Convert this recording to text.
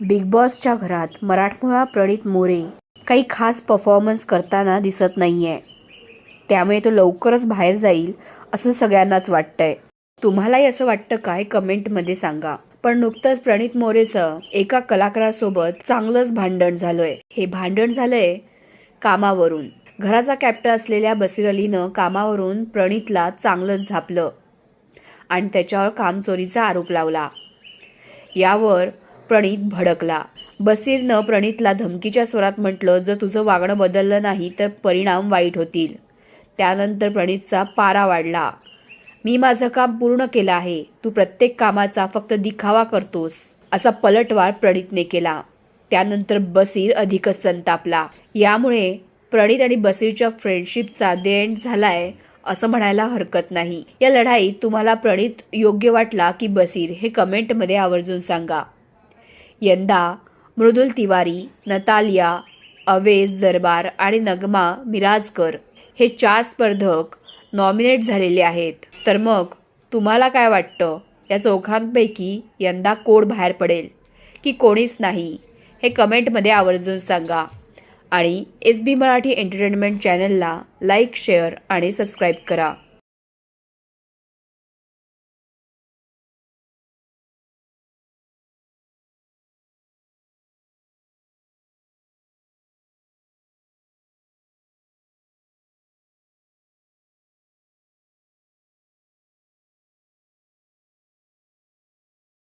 Big बॉसच्या घरात मराठमोळा प्रणित मोरे काही खास परफॉर्मन्स करताना दिसत नाही आहे त्यामुळे तो लवकरच बाहेर जाईल असं सगळ्यांनाच वाटतंय. तुम्हालाही असं वाटतं काय? कमेंटमध्ये सांगा. पण नुकतंच प्रणित मोरेचं एका कलाकारासोबत चांगलंच भांडण झालंय. हे भांडण झालंय कामावरून. घराचा कॅप्टन असलेल्या बसीर अलीनं कामावरून प्रणितला चांगलंच झापलं आणि त्याच्यावर कामचोरीचा आरोप लावला. यावर प्रणित भडकला. बसीरनं प्रणितला धमकीच्या स्वरात म्हटलं जर तुझं वागणं बदललं नाही तर परिणाम वाईट होतील. त्यानंतर प्रणितचा पारा वाढला. मी माझं काम पूर्ण केलं आहे. तू प्रत्येक कामाचा फक्त दिखावा करतोस असा पलटवार प्रणितने केला. त्यानंतर बसीर अधिकच संतापला. यामुळे प्रणित आणि बसीरच्या फ्रेंडशिपचा देण एंड झालाय असं म्हणायला हरकत नाही. या लढाईत तुम्हाला प्रणित योग्य वाटला की बसीर हे कमेंटमध्ये आवर्जून सांगा. यंदा मृदुल तिवारी नतालिया अवेज दरबार आणि नगमा मिराजकर हे चार स्पर्धक नॉमिनेट झालेले आहेत. तर मग तुम्हाला काय वाटतं? या चौघांपैकी यंदा कोण बाहेर पडेल? की कोणीच नाही? हे कमेंटमध्ये आवर्जून सांगा. आणि एस बी मराठी एंटरटेनमेंट चॅनलला लाईक शेअर आणि सबस्क्राईब करा.